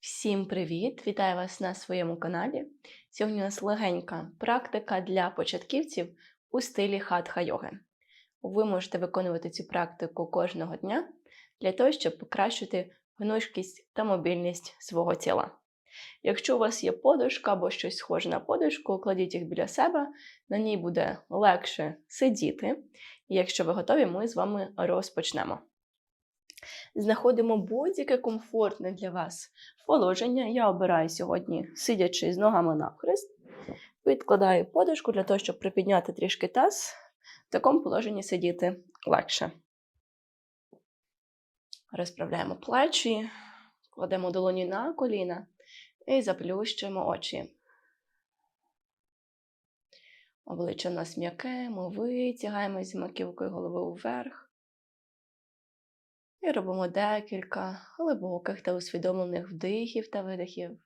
Всім привіт! Вітаю вас на своєму каналі. Сьогодні у нас легенька практика для початківців у стилі хатха йоги. Ви можете виконувати цю практику кожного дня для того, щоб покращити гнучкість та мобільність свого тіла. Якщо у вас є подушка або щось схоже на подушку, кладіть їх біля себе, на ній буде легше сидіти. І якщо ви готові, ми з вами розпочнемо. Знаходимо будь-яке комфортне для вас положення. Я обираю сьогодні, сидячи з ногами навхрест, відкладаю подушку для того, щоб припідняти трішки таз. В такому положенні сидіти легше. Розправляємо плечі, кладемо долоні на коліна і заплющуємо очі. Обличчя у нас м'яке, ми витягаємо з маківкою голови вверх. І робимо декілька глибоких та усвідомлених вдихів та видихів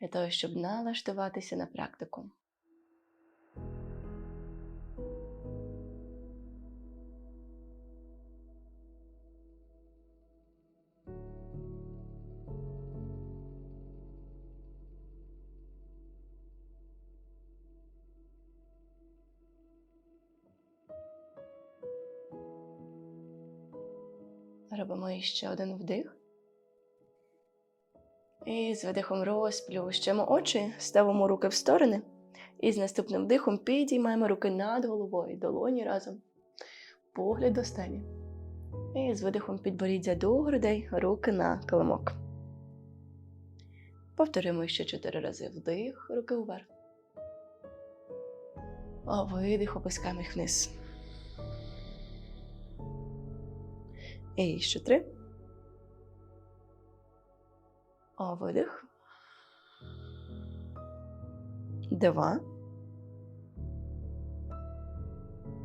для того, щоб налаштуватися на практику. Робимо іще один вдих. І з видихом розплющуємо очі, ставимо руки в сторони. І з наступним вдихом підіймаємо руки над головою, долоні разом, погляд до стелі. І з видихом підборіддя до грудей, руки на килимок. Повторимо ще чотири рази вдих, руки вверх. А видих, опускаємо їх вниз. І ще три. А видих. Два.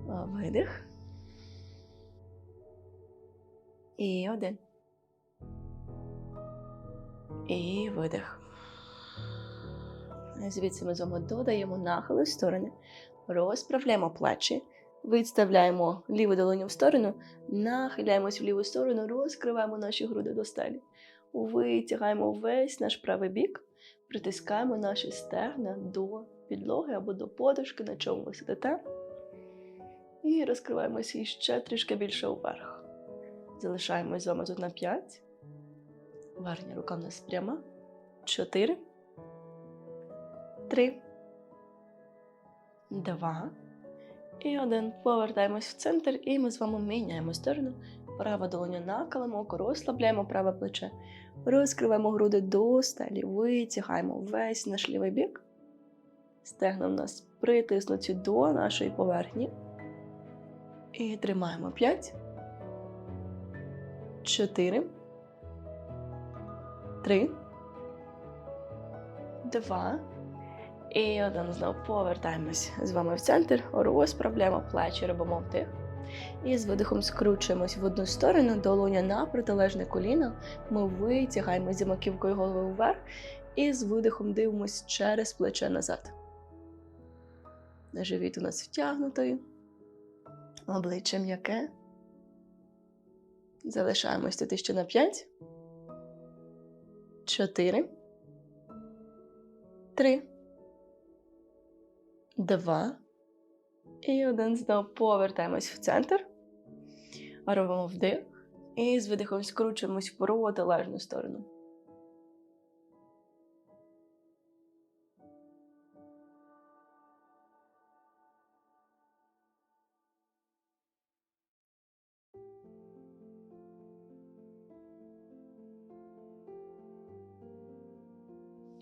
А видих. І один. І видих. Звідси ми з вами додаємо нахили в сторони, розправляємо плечі. Відставляємо ліву долоню в сторону, нахиляємось в ліву сторону, розкриваємо наші груди до стелі. Витягаємо весь наш правий бік, притискаємо наші стегна до підлоги або до подушки, на чому ви сидите. І розкриваємося іще трішки більше вверх. Залишаємось з вами тут на 5. Верхня рука в нас пряма. 4. 3. 2. І один. Повертаємось в центр, і ми з вами міняємо сторону. Права долоня на килимок, розслабляємо праве плече, розкриваємо груди до стелі, витягаємо весь наш лівий бік. Стегна в нас притиснуті до нашої поверхні. І тримаємо 5, 4, 3, 2, і один знову повертаємось з вами в центр, розправляємо плечі, робимо вдих. І з видихом скручуємось в одну сторону, долоня на протилежне коліно. Ми витягаємо зі маківкою голови вверх і з видихом дивимось через плече назад. Живіт у нас втягнутий, обличчя м'яке. Залишаємось тут ще на 5, 4, 3, Два. І один знову повертаємось в центр. Робимо вдих. І з видихом скручуємось в протилежну сторону.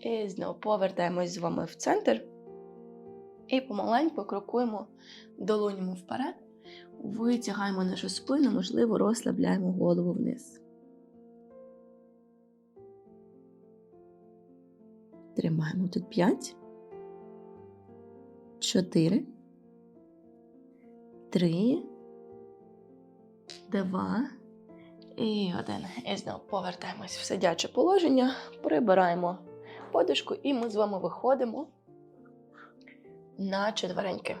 І знову повертаємось з вами в центр. І помаленьку крокуємо долонями вперед, витягаємо нашу спину, можливо, розслабляємо голову вниз. Тримаємо тут 5, 4, 3, 2 і 1. І знову повертаємось в сидяче положення, прибираємо подушку, і ми з вами виходимо на четвереньки.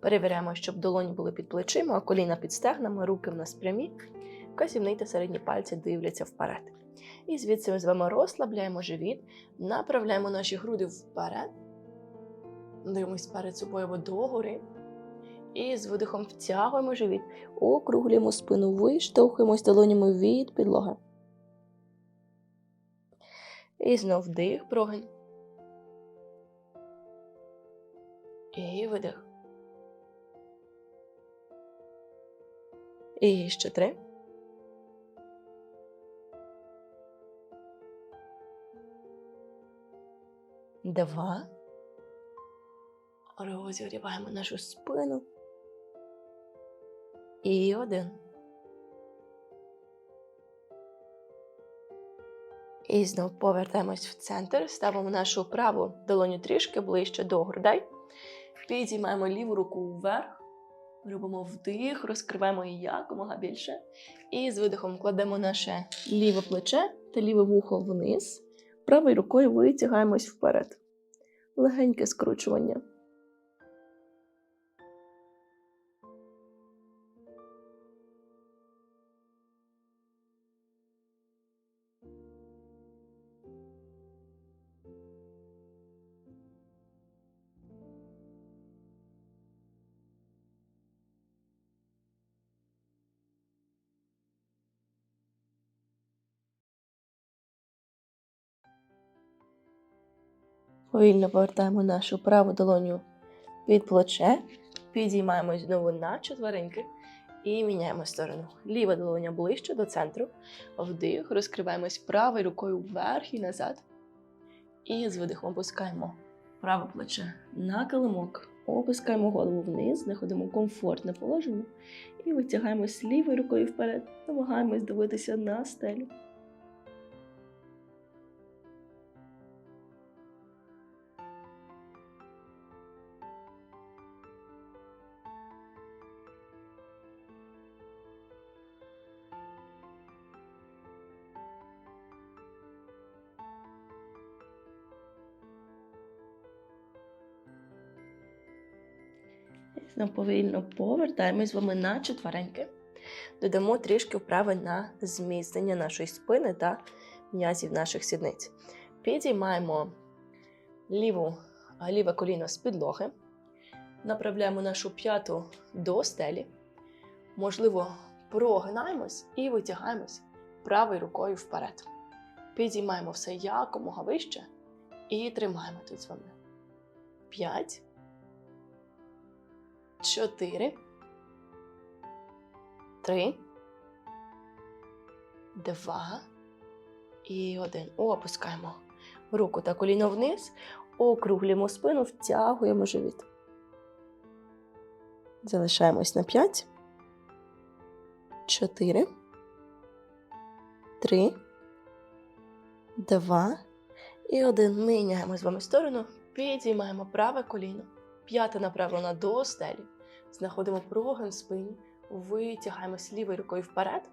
Перевіряємо, щоб долоні були під плечима, а коліна під стегнами, руки в нас прямі. Вказівний та середні пальці дивляться вперед. І звідси ми з вами розслабляємо живіт, направляємо наші груди вперед, дивимось перед собою догори. І з видихом втягуємо живіт, округлюємо спину, виштовхуємось долонями від підлоги. І знов вдих, прогин. І видих. І ще три. Два. Розігріваємо нашу спину. І один. І знов повертаємось в центр, ставимо нашу праву долоню трішки ближче до грудей. Підіймаємо ліву руку вверх, робимо вдих, розкриваємо її якомога більше. І з видихом кладемо наше ліве плече та ліве вухо вниз. Правою рукою витягаємось вперед. Легеньке скручування. Повільно повертаємо нашу праву долоню під плече, підіймаємось знову на четвереньки і міняємо сторону. Ліва долоня ближче до центру. Вдих, розкриваємось правою рукою вверх і назад. І з видихом опускаємо праве плече на килимок. Опускаємо голову вниз, знаходимо комфортне положення і витягаємось лівою рукою вперед, намагаємось дивитися на стелю. Повільно повертаємось з вами на четвереньки. Додамо трішки вправи на зміцнення нашої спини та м'язів наших сідниць. Підіймаємо ліву, ліве коліно з підлоги. Направляємо нашу п'яту до стелі. Можливо, прогинаємось і витягаємось правою рукою вперед. Підіймаємо все якомога вище і тримаємо тут з вами. П'ять чотири, три, два. І один. Опускаємо руку та коліно вниз, округлюємо спину, втягуємо живіт. Залишаємось на п'ять, чотири, три, два. І один. Міняємо з вами сторону, підіймаємо праве коліно. П'ята направлена до стелі. Знаходимо прогин в спині, витягаємось лівою рукою вперед.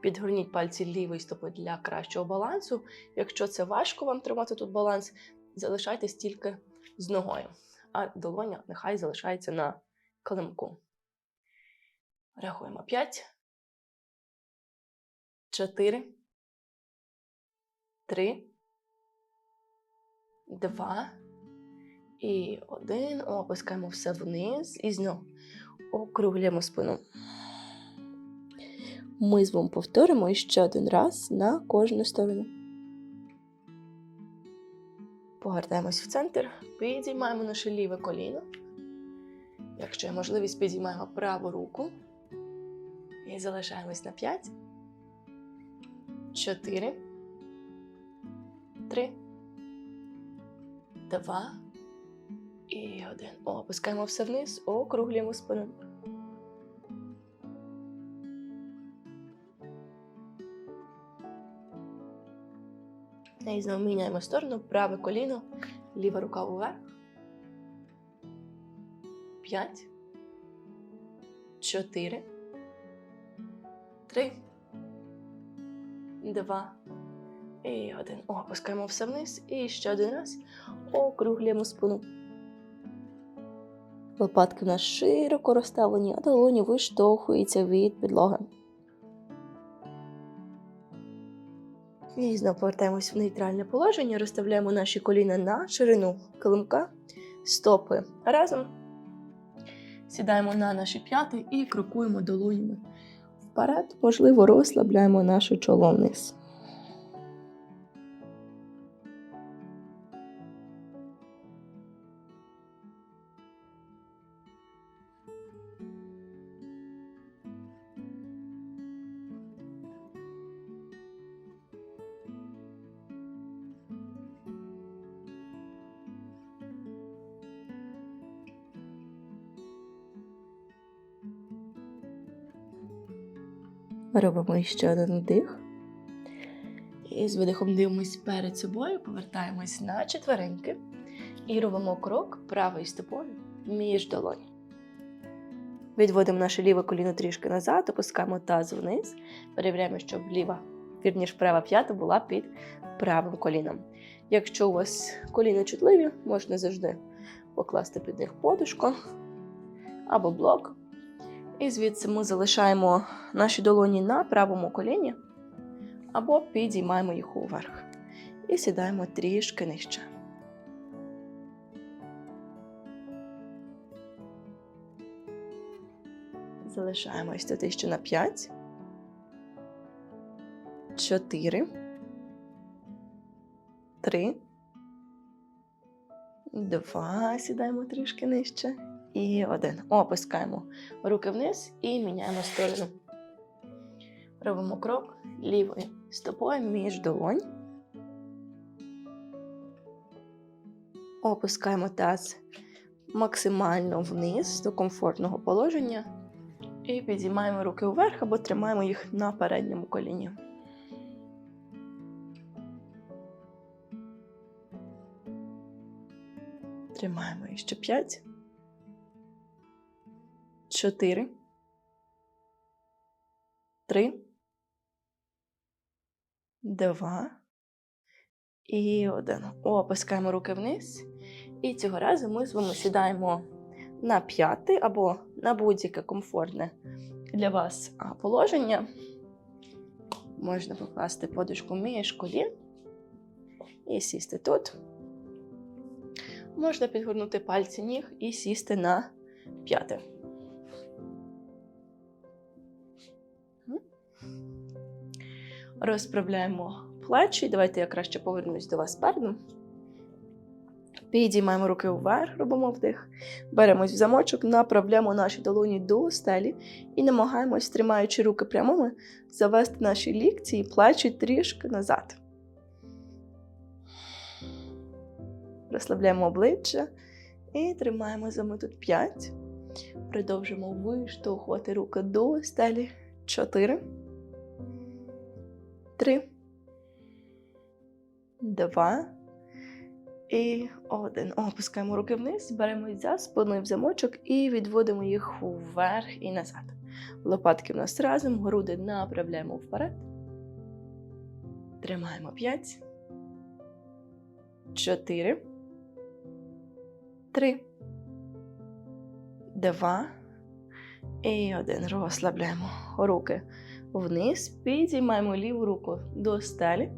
Підгорніть пальці лівої стопи для кращого балансу. Якщо це важко вам тримати тут баланс, залишайтесь тільки з ногою, а долоня нехай залишається на килимку. Рахуємо 5, 4, 3, 2, і один. Опускаємо все вниз. І знову округлюємо спину. Ми з вами повторимо ще один раз на кожну сторону. Повертаємось в центр, підіймаємо наше ліве коліно. Якщо є можливість, підіймаємо праву руку. І залишаємось на 5, 4, 3, 2, і один. Опускаємо все вниз, округлюємо спину. І знову міняємо сторону, праве коліно, ліва рука вверх. П'ять. Чотири. Три. Два. І один. Опускаємо все вниз. І ще один раз. Округлюємо спину. Лопатки в нас широко розставлені, а долоні виштовхуються від підлоги. І знову повертаємось в нейтральне положення, розставляємо наші коліна на ширину килимка, стопи разом. Сідаємо на наші п'яти і крокуємо долонями вперед, можливо, розслабляємо нашу чоло вниз. Робимо ще один вдих. І з видихом дивимось перед собою, повертаємось на четвереньки і робимо крок правою стопою між долонь. Відводимо наше ліве коліно трішки назад, опускаємо таз вниз, перевіряємо, щоб ліва, вірніш, права п'ята була під правим коліном. Якщо у вас коліна чутливі, можна завжди покласти під них подушку або блок. І звідси ми залишаємо наші долоні на правому коліні або підіймаємо їх уверх. І сідаємо трішки нижче. Залишаємось тут ще на 5, 4, 3, 2, сідаємо трішки нижче. І один. Опускаємо руки вниз і міняємо сторону. Робимо крок лівою стопою між долонь. Опускаємо таз максимально вниз до комфортного положення. І підіймаємо руки вверх або тримаємо їх на передньому коліні. Тримаємо їх ще 5. Чотири. Три. Два. І один. Опускаємо руки вниз. І цього разу ми з вами сідаємо на п'яти або на будь-яке комфортне для вас положення. Можна покласти подушку між колін і сісти тут. Можна підгорнути пальці ніг і сісти на п'яте. Розправляємо плечі. Давайте я краще повернусь до вас спереду. Підіймаємо руки вверх, робимо вдих. Беремось в замочок, направляємо наші долоні до стелі і намагаємось, тримаючи руки прямими, завести наші лікці і плечі трішки назад. Розслабляємо обличчя і тримаємо за тут 5. Продовжимо виштовхувати руки до стелі. 4. Три, два і один. Опускаємо руки вниз, беремо за спиною в замочок і відводимо їх вверх і назад. Лопатки в нас разом, груди направляємо вперед. Тримаємо 5, 4, 3, 2 і один. Розслабляємо руки вниз, підіймаємо ліву руку до стелі,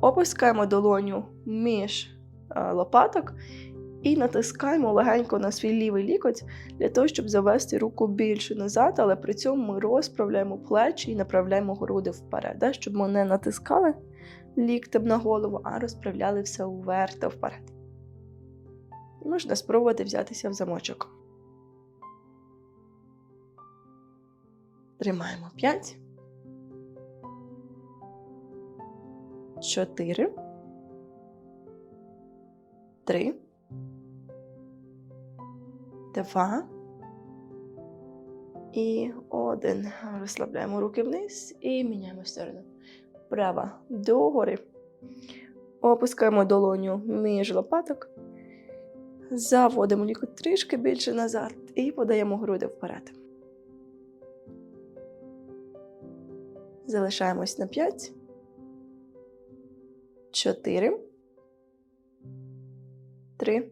опускаємо долоню між лопаток і натискаємо легенько на свій лівий лікоть для того, щоб завести руку більше назад, але при цьому ми розправляємо плечі і направляємо груди вперед, да? щоб ми не натискали ліктем на голову, а розправляли все вверх та вперед. Можна спробувати взятися в замочок. Тримаємо 5. чотири, три, два і один. Розслабляємо руки вниз і міняємо сторону. Права догори. Опускаємо долоню між лопаток. Заводимо лікоть трішки більше назад і подаємо груди вперед. Залишаємось на 5 чотири, три,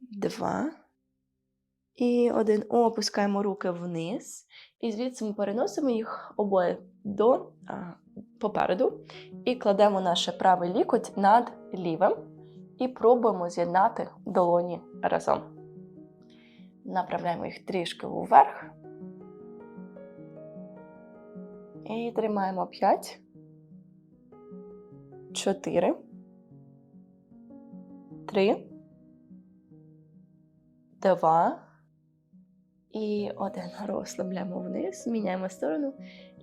два і один. Опускаємо руки вниз. І звідси ми переносимо їх обоє до попереду і кладемо наше правий лікоть над лівим і пробуємо з'єднати долоні разом. Направляємо їх трішки вверх. І тримаємо 5, 4, 3, 2 і один. Розслабляємо вниз, міняємо сторону.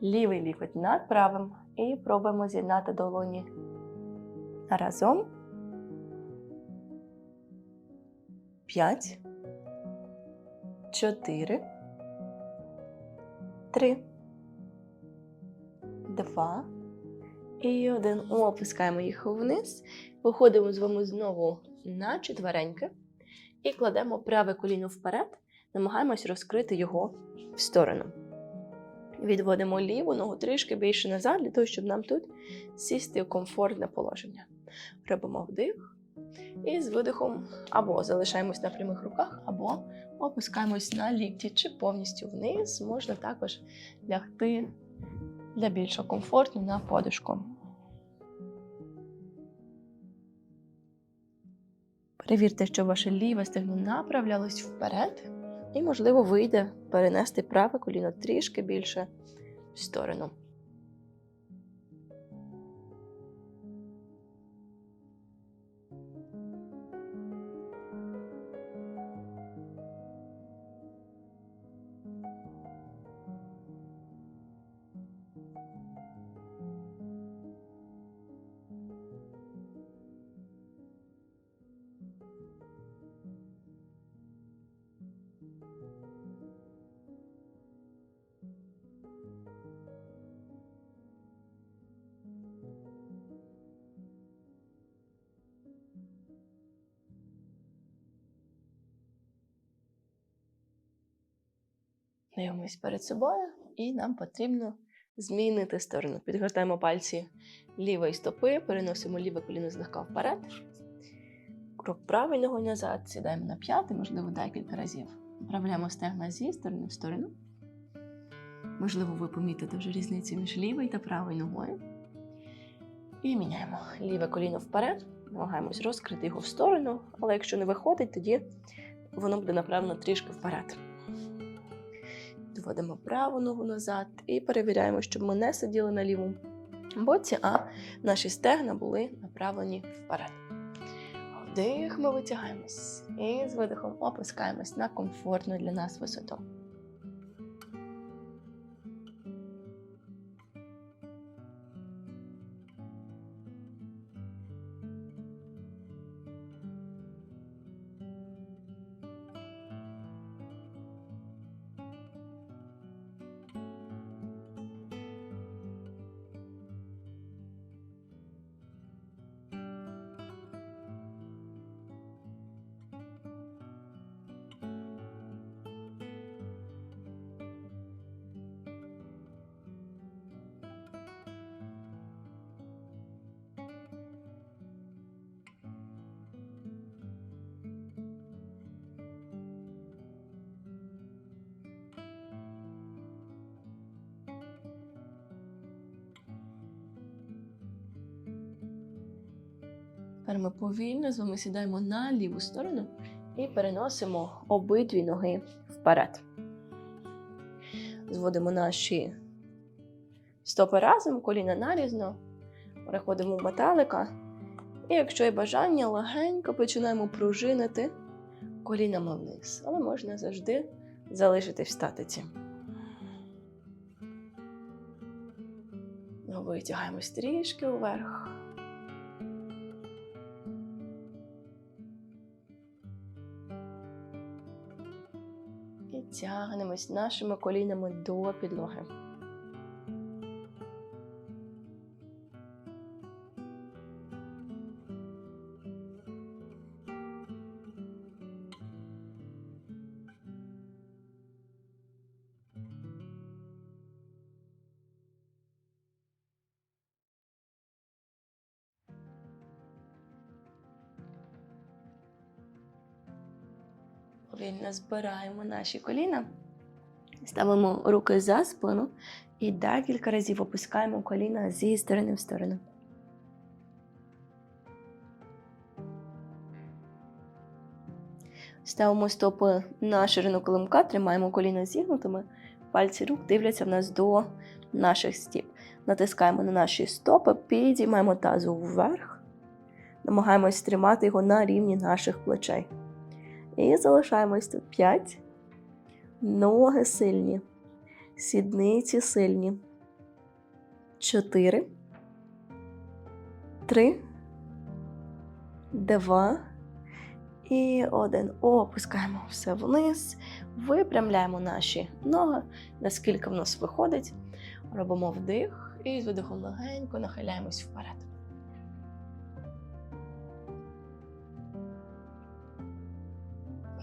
Лівий лікоть над правим. І пробуємо з'єднати долоні разом. 5, 4, 3, 2 і 1. Опускаємо їх вниз. Виходимо з вами знову на четвереньки і кладемо праве коліно вперед, намагаємось розкрити його в сторону. Відводимо ліву ногу трішки більше назад, для того, щоб нам тут сісти в комфортне положення. Робимо вдих. І з видихом або залишаємось на прямих руках, або опускаємось на лікті чи повністю вниз. Можна також лягти для більшого комфорту на подушку. Перевірте, що ваше ліве стегно направлялось вперед, і, можливо, вийде перенести праве коліно трішки більше в сторону. Дивимось перед собою, і нам потрібно змінити сторону. Підгортаємо пальці лівої стопи, переносимо ліве коліно злегка вперед. Крок правий ногою назад, сідаємо на п'ятий, можливо, декілька разів. Направляємо стегна зі сторони в сторону. Можливо, ви помітите вже різницю між лівою та правою ногою. І міняємо ліве коліно вперед, намагаємось розкрити його в сторону, але якщо не виходить, тоді воно буде направлено трішки вперед. Відводимо праву ногу назад і перевіряємо, щоб ми не сиділи на лівому боці, а наші стегна були направлені вперед. Вдих, ми витягаємось і з видихом опускаємось на комфортну для нас висоту. Тепер ми повільно з вами сідаємо на ліву сторону і переносимо обидві ноги вперед. Зводимо наші стопи разом, коліна нарізно, переходимо в металика. І якщо є бажання, легенько починаємо пружинити колінами вниз. Але можна завжди залишитись в статиці. Витягаємось трішки вверх. Тягнемось нашими колінами до підлоги. Повільно збираємо наші коліна, Ставимо руки за спину і декілька разів опускаємо коліна зі сторони в сторону. Ставимо стопи на ширину килимка, тримаємо коліна зігнутими, пальці рук дивляться в нас до наших стіп. Натискаємо на наші стопи, підіймаємо тазу вверх, намагаємось тримати його на рівні наших плечей. І залишаємось тут 5. Ноги сильні. Сідниці сильні. 4. 3. 2. І один. Опускаємо все вниз. Випрямляємо наші ноги, наскільки в нас виходить. Робимо вдих і з видихом легенько нахиляємось вперед.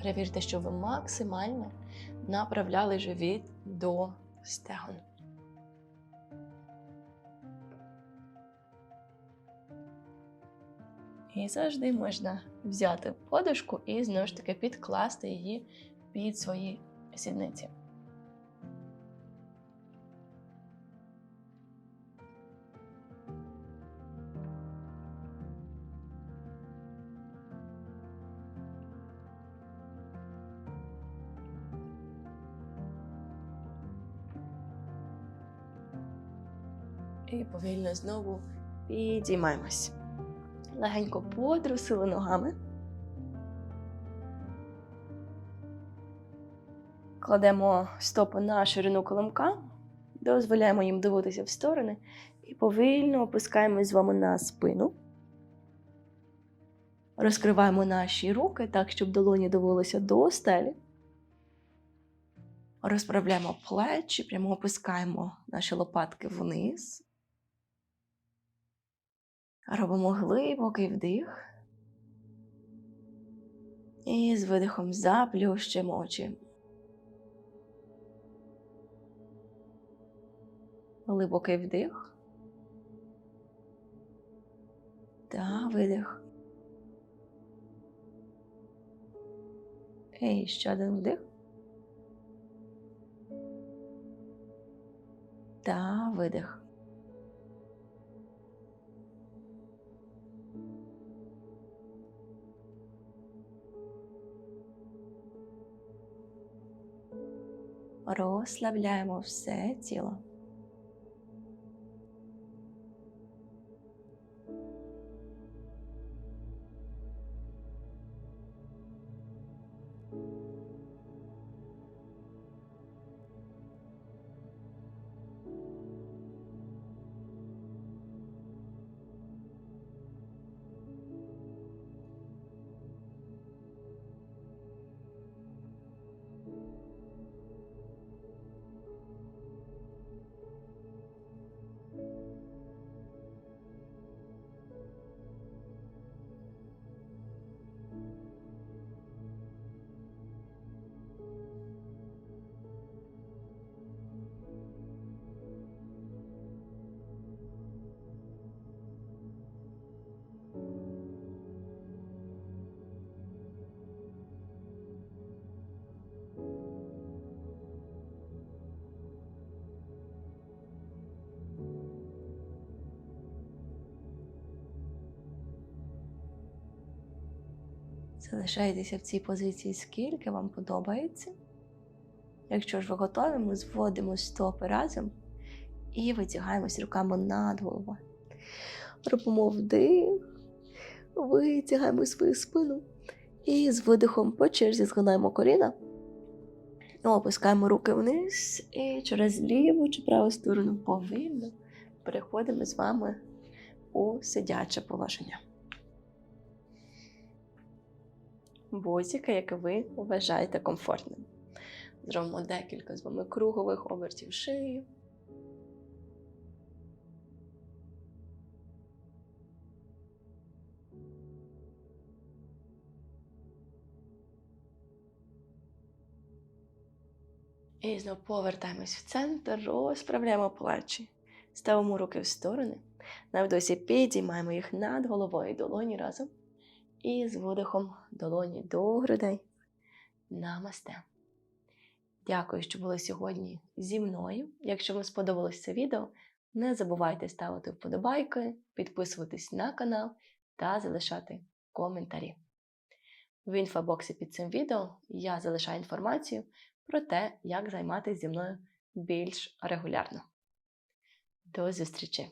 Перевірте, що ви максимально направляли живіт до стегон. І завжди можна взяти подушку і знову ж таки підкласти її під свої сідниці. І повільно знову підіймаємось. Легенько потрусили ногами. Кладемо стопи на ширину коломка, дозволяємо їм дивитися в сторони і повільно опускаємось з вами на спину. Розкриваємо наші руки так, щоб долоні дивилися до стелі. Розправляємо плечі, прямо опускаємо наші лопатки вниз. Робимо глибокий вдих. І з видихом заплющимо очі. Глибокий вдих. Та видих. І ще один вдих. Та видих. Розслабляємо все тіло. Залишайтеся в цій позиції, скільки вам подобається. Якщо ж ви готові, ми зводимо стопи разом і витягаємось руками над головою. Робимо вдих, витягаємо свою спину і з видихом по черзі згинаємо коліна. Опускаємо руки вниз і через ліву чи праву сторону повільно переходимо з вами у сидяче положення. Будь-яке, яке ви вважаєте комфортним. Зробимо декілька з вами кругових обертів шиї. І знову повертаємось в центр, розправляємо плечі, ставимо руки в сторони. На вдосі підіймаємо їх над головою долоні разом. І з видихом долоні до грудей. Намасте. Дякую, що були сьогодні зі мною. Якщо вам сподобалось це відео, не забувайте ставити вподобайки, підписуватись на канал та залишати коментарі. В інфобоксі під цим відео я залишаю інформацію про те, як займатися зі мною більш регулярно. До зустрічі!